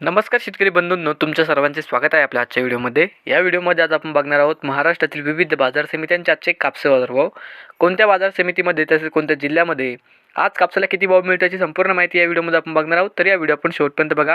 नमस्कार शेतकरी बंधूंनो तुमच्या सर्वांचे स्वागत आहे आपल्या आजच्या व्हिडिओमध्ये. या व्हिडिओमध्ये आज आपण बघणार आहोत महाराष्ट्रातील विविध बाजार समित्यांचे आजचे कापसे बाजारभाव कोणत्या बाजार समितीमध्ये तसेच कोणत्या जिल्ह्यामध्ये आज कापसाला किती भाव मिळतो याची संपूर्ण माहिती या व्हिडिओमध्ये आपण बघणार आहोत. तर या व्हिडिओ आपण शेवटपर्यंत बघा.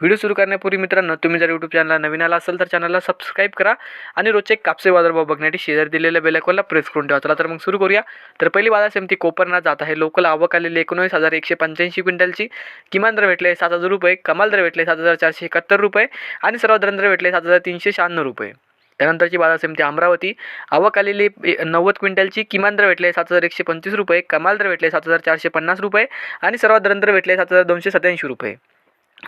व्हिडिओ सुरू करण्यापूर्वी मित्रांनो तुम्ही जर यूट्यूब चॅनलला नवीन आला असेल तर चॅनलला सबस्क्राईब करा आणि रोजचे कापसे बाजारभाव बघण्यासाठी शेजारी दिलेल्या बेलायकॉनला प्रेस करून ठेवा. चला तर मग सुरू करूया. तर पहिली बाजार समिती कोपरना जात आहे. लोकल आवक आलेली एकोणवीस हजार एकशे पंच्याऐंशी क्विंटलची. किमान दर भेटले सात हजार रुपये कमाल दर भेटले सात हजार चारशे एकाहत्तर रुपये आणि सर्वात दर भेटले सात हजार तीनशे शहाण्णव रुपये. त्यानंतरची बाजार समिती अमरावती. आवक आलेली ए- नव्वद क्विंटलची किमान दर भेटले सात हजार एकशे पंचवीस रुपये कमाल दर भेटले सात हजार चारशे पन्नास रुपये आणि सर्वात दर भेटले सात हजार दोनशे सत्याऐंशी रुपये.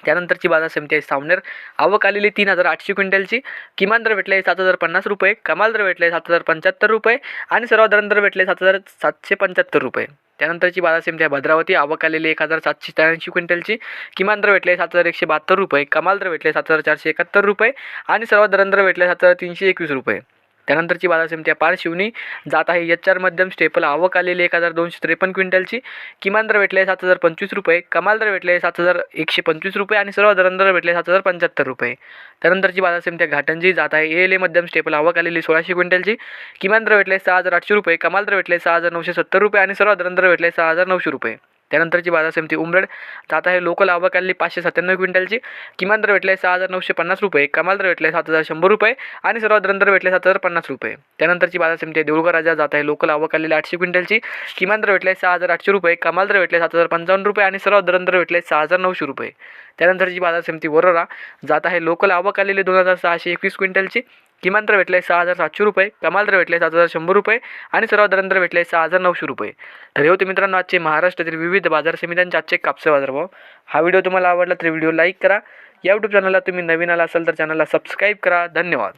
त्यानंतरची बाजार समिती आहे सावनेर आवक आलेली तीन हजार आठशे क्विंटलची. किमान दर भेटले सात हजार पन्नास रुपये. कमाल दर भेटले सात हजार पंच्याहत्तर रुपये. आणि सर्वात दर भेटले सात हजार सातशे पंच्याहत्तर रुपये. त्यानंतरची बाजार समिती आहे भद्रावती. आवक आलेली एक हजार सातशे त्र्याऐंशी क्विंटलची. किमान दर भेटले सात हजार एकशे बहात्तर रुपये. कमाल दर भेटले सात हजार चारशे एकाहत्तर रुपये. आणि सर्वात दर भेटले सात हजार तीनशे एकवीस रुपये. त्यानंतरची बाजार समिती आहे पारशिवनी जात आहे एच आर मध्यम स्टेपल. आवक आलेली एक हजार दोनशे त्रेपन्न क्विंटलची. किमान दर भेटले सात हजार पंचवीस रुपये. कमाल दर भेटले सात हजार एकशे पंचवीस रुपये आणि सर्व दरांदर भेटले सात हजार पंच्याहत्तर रुपये. त्यानंतरची बाजार समिती आहे घाटंजी. जात आहे ए एल ए मध्यम स्टेपल. आवक आलेली सोळाशे क्विंटलची. किमान दर भेटले सहा हजार आठशे रुपये. कमाल दर भेटले सहा हजार नऊशे सत्तर रुपये आणि सर्व दर भेटले सहा हजार नऊशे रुपये. त्यानंतरची बाजार समिती उमरड. जात आहे लोकल आवक आलेली पाचशे सत्त्याण्णव क्विंटलची. किमान दर भेटले सहा हजार नऊशे पन्नास रुपये. कमाल दर भेटले सात हजार शंभर रुपये. आणि सर्वात दर भेटले सात हजार पन्नास रुपये. त्यानंतरची बाजार समिती आहे देऊळगाव राजा. जात आहे लोकल आवक आलेली आठशे क्विंटलची. किमान दर भेटले सहा हजार आठशे रुपये. कमाल दर भेटले सात हजार पंचावन्न रुपये. आणि सर्वात दर भेटले सहा हजार नऊशे रुपये. त्यानंतरची बाजार समिती वरोरा. जात आहे लोकल आवक आलेली दोन हजार सहाशे एकवीस क्विंटलची. किमान दर भेटले सहा हजार सातशे रुपये कमाल दर भेटले सात हजार शंभर रुपये आणि सर्वात दर भेटले सहा हजार नऊशे रुपये. तर हे होते मित्रांनो आजचे महाराष्ट्रातील विविध बाजार समित्यांचे आजचे कापसे बाजारभाव. हा व्हिडिओ तुम्हाला आवडला तर व्हिडिओ लाईक करा. या यूट्यूब चॅनलला तुम्ही नवीन आला असाल तर चॅनलला सबस्क्राईब करा. धन्यवाद.